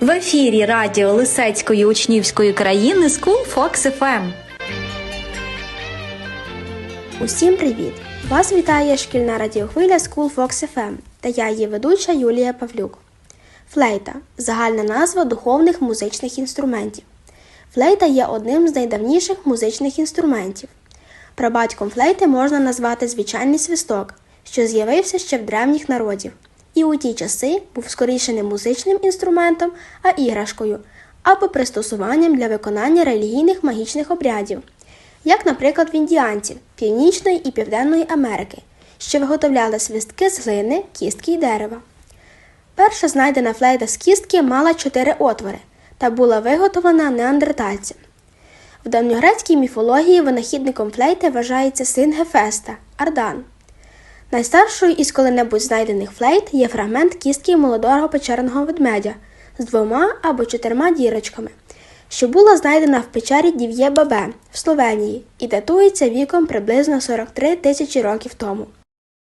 В ефірі радіо Лисецької учнівської країни School Fox FM. Усім привіт! Вас вітає шкільна радіохвиля School Fox FM та я її ведуча Юлія Павлюк. Флейта загальна назва духовних музичних інструментів. Флейта є одним з найдавніших музичних інструментів. Прабатьком флейти можна назвати звичайний свисток, що з'явився ще в древніх народів, і у ті часи був скоріше не музичним інструментом, а іграшкою або пристосуванням для виконання релігійних магічних обрядів, як, наприклад, в індіанців Північної і Південної Америки, що виготовляли свистки з глини, кістки й дерева. Перша знайдена флейта з кістки мала чотири отвори та була виготовлена неандертальцем. В давньогрецькій міфології винахідником флейти вважається син Гефеста Ардан. Найстаршою із коли-небудь знайдених флейт є фрагмент кістки молодого печерного ведмедя з двома або чотирма дірочками, що була знайдена в печері Дів'є Бабе в Словенії і датується віком приблизно 43 тисячі років тому.